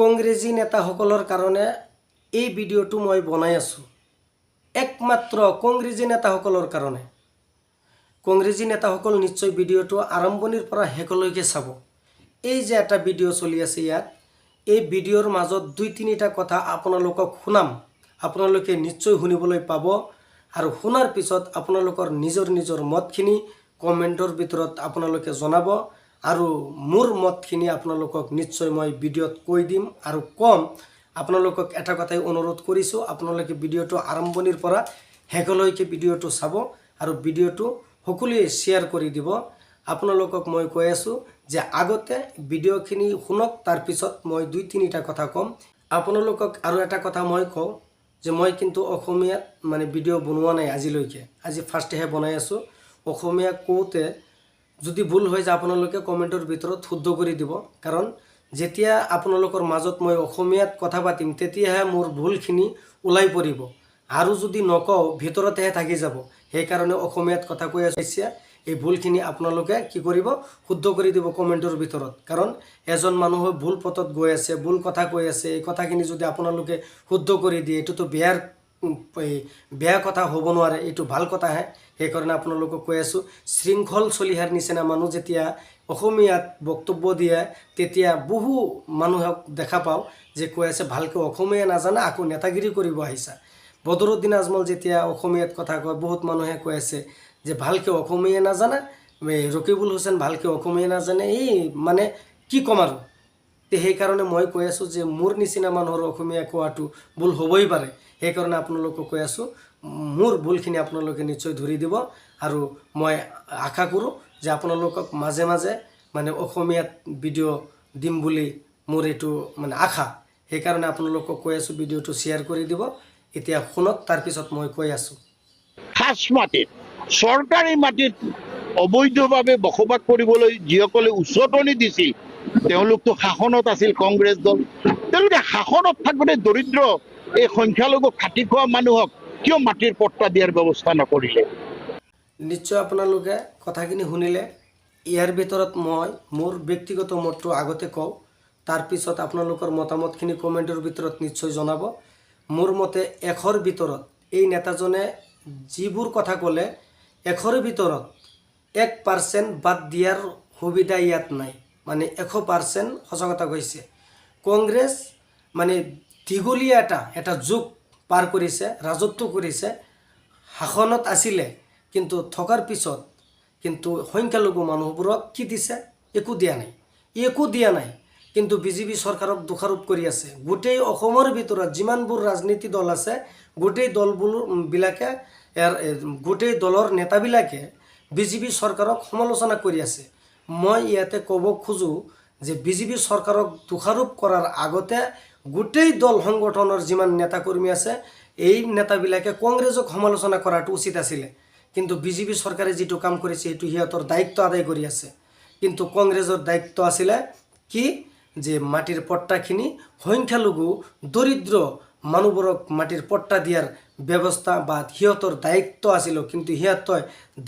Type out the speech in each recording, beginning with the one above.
কংগ্ৰেছী নেতাসকলৰ কাৰণে এই ভিডিঅ'টো মই বনাই আছোঁ। একমাত্ৰ কংগ্ৰেছী নেতাসকলৰ কাৰণে। কংগ্ৰেছী নেতাসকল নিশ্চয় ভিডিঅ'টো আৰম্ভণিৰ পৰা শেষলৈকে চাব। এই যে এটা ভিডিঅ' চলি আছে ইয়াত, এই ভিডিঅ'ৰ মাজত দুই তিনিটা কথা আপোনালোকক শুনাম। আপোনালোকে নিশ্চয় শুনিবলৈ পাব আৰু শুনাৰ পিছত আপোনালোকৰ নিজৰ নিজৰ মতখিনি কমেণ্টৰ ভিতৰত আপোনালোকে জনাব। আৰু মোৰ মতখিনি আপোনালোকক নিশ্চয় মই ভিডিঅ'ত কৈ দিম আৰু ক'ম আপোনালোকক এটা কথাই অনুৰোধ কৰিছোঁ, আপোনালোকে ভিডিঅ'টো আৰম্ভণিৰ পৰা শেষলৈকে ভিডিঅ'টো চাব আৰু ভিডিঅ'টো সকলোৱে শ্বেয়াৰ কৰি দিব। আপোনালোকক মই কৈ আছোঁ যে আগতে ভিডিঅ'খিনি শুনক তাৰপিছত মই দুই তিনিটা কথা ক'ম। আপোনালোকক আৰু এটা কথা মই কওঁ যে মই কিন্তু অসমীয়াত মানে ভিডিঅ' বনোৱা নাই আজিলৈকে। আজি ফাৰ্ষ্টহে বনাই আছোঁ। অসমীয়া কওঁতে যদি ভুল হৈ যায় আপোনালোকে কমেণ্টৰ ভিতৰত শুদ্ধ কৰি দিব। কাৰণ যেতিয়া আপোনালোকৰ মাজত মই অসমীয়াত কথা পাতিম, তেতিয়াহে মোৰ ভুলখিনি ওলাই পৰিব। আৰু যদি নকওঁ, ভিতৰতেহে থাকি যাব। সেইকাৰণে অসমীয়াত কথা কৈ আছোঁ। এই ভুলখিনি আপোনালোকে কি কৰিব? শুদ্ধ কৰি দিব কমেণ্টৰ ভিতৰত। কাৰণ এজন মানুহে ভুল পথত গৈ আছে, ভুল কথা কৈ আছে, এই কথাখিনি যদি আপোনালোকে শুদ্ধ কৰি দিয়ে, এইটোতো বেয়াৰ বেয়া কথা হ'ব নোৱাৰে, এইটো ভালো কথাহে সেইকাৰণে আপোনালোকক কৈ আছোঁ, শৃংখল চলিহাৰ নিচিনা মানুহ যেতিয়া অসমীয়াত বক্তব্য দিয়ে, তেতিয়া বহু মানুহক দেখা পাওঁ যে কৈ আছে, ভালকৈ অসমীয়া নাজানে, আকৌ নেতাগিৰি কৰিব আহিছা। বদৰুদ্দিন আজমল যেতিয়া অসমীয়াত কথা কয়, বহুত মানুহে কৈ আছে যে, ভালকৈ অসমীয়া নাজানে ৰকিবুল হুছেইন ভালকৈ অসমীয়া নাজানে। এই মানে কি ক'ম আৰু? তে সেইকাৰণে মই কৈ আছোঁ যে মোৰ নিচিনা মানুহৰ অসমীয়া কোৱাটো ভুল হ'বই পাৰে। সেইকাৰণে আপোনালোকক কৈ আছোঁ, মোৰ ভুলখিনি আপোনালোকে নিশ্চয় ধৰি দিব আৰু মই আশা কৰোঁ যে আপোনালোকক মাজে মাজে মানে অসমীয়াত ভিডিঅ' দিম বুলি মোৰ এইটো মানে আশা। সেইকাৰণে আপোনালোকক কৈ আছোঁ, ভিডিঅ'টো শ্বেয়াৰ কৰি দিব। এতিয়া শুনক, তাৰপিছত মই কৈ আছোঁ। খাচ মাটিত, চৰকাৰী মাটিত অবৈধভাৱে বসবাস কৰিবলৈ যিসকলে উচতনি দিছিল, তেওঁলোকতো শাসনত আছিল কংগ্ৰেছ দল। তেওঁলোকে শাসনত থাকোঁতে দৰিদ্ৰ এই সংখ্যালঘু খাটি খোৱা মানুহক কিয় মাটিৰ পট্টা দিয়াৰ ব্যৱস্থা নকৰিলে? নিশ্চয় আপোনালোকে কথাখিনি শুনিলে। ইয়াৰ ভিতৰত মই মোৰ ব্যক্তিগত মতটো আগতে কওঁ তাৰপিছত আপোনালোকৰ মতামতখিনি কমেণ্টৰ ভিতৰত নিশ্চয় জনাব। মোৰ মতে এশৰ ভিতৰত, এই নেতাজনে যিবোৰ কথা ক'লে, এশৰ ভিতৰত এক পাৰ্চেণ্ট বাদ দিয়াৰ সুবিধা ইয়াত নাই। মানে এশ পাৰ্চেণ্ট সঁচা কথা কৈছে কংগ্ৰেছ মানে দীঘলীয়া এটা এটা যুগ পাৰ কৰিছে, ৰাজত্ব কৰিছে, শাসনত আছিলে, কিন্তু থকাৰ পিছত কিন্তু সংখ্যালঘু মানুহবোৰক কি দিছে? একো দিয়া নাই। একো দিয়া নাই, কিন্তু বিজেপি চৰকাৰক দোষাৰোপ কৰি আছে। গোটেই অসমৰ ভিতৰত যিমানবোৰ ৰাজনীতি দল আছে, গোটেই দলবোৰ গোটেই দলৰ নেতাবিলাকে বিজেপি চৰকাৰক সমালোচনা কৰি আছে। মই ইয়াতে ক'ব খোজোঁ যে বিজেপি চৰকাৰক দোষাৰোপ কৰাৰ আগতে গোটেই দল সংগঠনৰ যিমান নেতাকৰ্মী আছে, এই নেতাবিলাকে কংগ্ৰেছক সমালোচনা কৰাটো উচিত আছিলে। কিন্তু বিজেপি চৰকাৰে যিটো কাম কৰিছে সেইটো সিহঁতৰ দায়িত্ব আদায় কৰি আছে। কিন্তু কংগ্ৰেছৰ দায়িত্ব আছিলে কি যে মাটিৰ পট্টাখিনি সংখ্যালঘু, দৰিদ্ৰ মানুহবোৰক মাটিৰ পট্টা দিয়াৰ ব্যৱস্থা বা সিহঁতৰ দায়িত্ব আছিল, কিন্তু সিহঁতে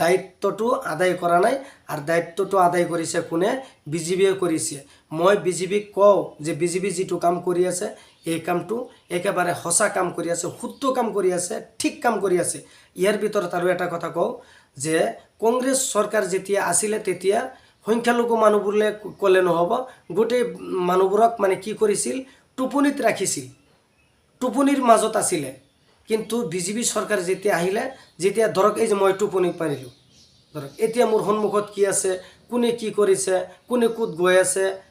দায়িত্বটো আদায় কৰা নাই আৰু দায়িত্বটো আদায় কৰিছে কোনে? বিজেপিয়ে কৰিছে। মই বিজেপিক কওঁ যে বিজেপি যিটো কাম কৰি আছে, এই কামটো একেবাৰে সঁচা কাম কৰি আছে, শুদ্ধ কাম কৰি আছে, ঠিক কাম কৰি আছে। ইয়াৰ ভিতৰত আৰু এটা কথা কওঁ যে কংগ্ৰেছ চৰকাৰ যেতিয়া আছিলে তেতিয়া সংখ্যালঘু মানুহবোৰে ক'লে নহ'ব, গোটেই মানুহবোৰক মানে কি কৰিছিল? টোপনিত ৰাখিছিল। টোপনিৰ মাজত আছিলে। কিন্তু বিজেপি চৰকাৰ যেতিয়া আহিলে, যেতিয়া ধৰক এই যে মই টোপনি পাৰিলোঁ, ধৰক এতিয়া মোৰ সন্মুখত কি আছে, কোনে কি কৰিছে, কোনে ক'ত গৈ আছে,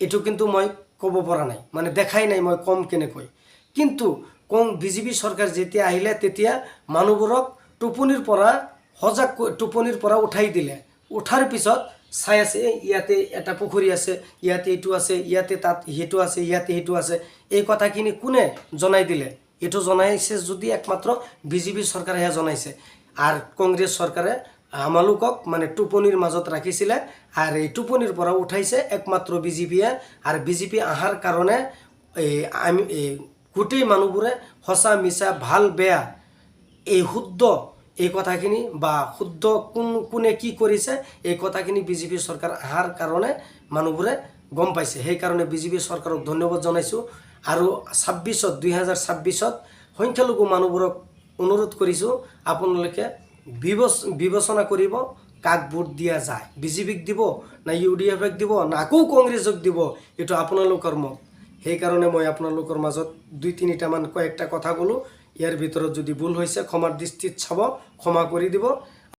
এইটো কিন্তু মই ক'ব পৰা নাই মানে দেখাই নাই মই কম কেনেকৈ। কিন্তু কম বিজেপি চৰকাৰ যেতিয়া আহিলে, তেতিয়া মানুহবোৰক টোপনিৰ পৰা সজাগ কৈ- টোপনিৰ পৰা উঠাই দিলে। উঠাৰ পিছত চাই আছে, "এই ইয়াতে এটা পুখুৰী আছে, ইয়াতে এইটো আছে, ইয়াতে তাত সেইটো আছে, ইয়াতে সেইটো আছে, এই কথাখিনি কোনে জনাই দিলে? এইটো জনাইছে যদি একমাত্ৰ বিজেপি চৰকাৰেহে জনাইছে। আৰু কংগ্ৰেছ চৰকাৰে, আমালোকক মানে টোপনিৰ মাজত ৰাখিছিলে আৰু এই টোপনিৰ পৰা উঠাইছে একমাত্ৰ বিজেপিয়ে। আৰু বিজেপি অহাৰ কাৰণে এই আমি এই গোটেই মানুহবোৰে সঁচা, মিছা, ভালো, বেয়া, এই শুদ্ধ এই কথাখিনি বা শুদ্ধ কোন, কোনে কি কৰিছে এই কথাখিনি বিজেপি চৰকাৰ অহাৰ কাৰণে মানুহবোৰে গম পাইছে। সেইকাৰণে বিজেপি চৰকাৰক ধন্যবাদ জনাইছোঁ। আৰু ছাব্বিছত দুই হাজাৰ ছাব্বিছত সংখ্যালঘু মানুহবোৰক অনুৰোধ কৰিছোঁ, আপোনালোকে বিবচ, বিবেচনা কৰিব কাক ভোট দিয়া যায়। বিজেপিক দিব, না ইউ ডি এফক দিব, না আকৌ কংগ্ৰেছক দিব, এইটো আপোনালোকৰ মত। সেইকাৰণে মই আপোনালোকৰ মাজত দুই তিনিটামান কয়েকটা কথা ক'লোঁ। ইয়াৰ ভিতৰত যদি ভুল হৈছে, ক্ষমাৰ দৃষ্টিত চাব, ক্ষমা কৰি দিব।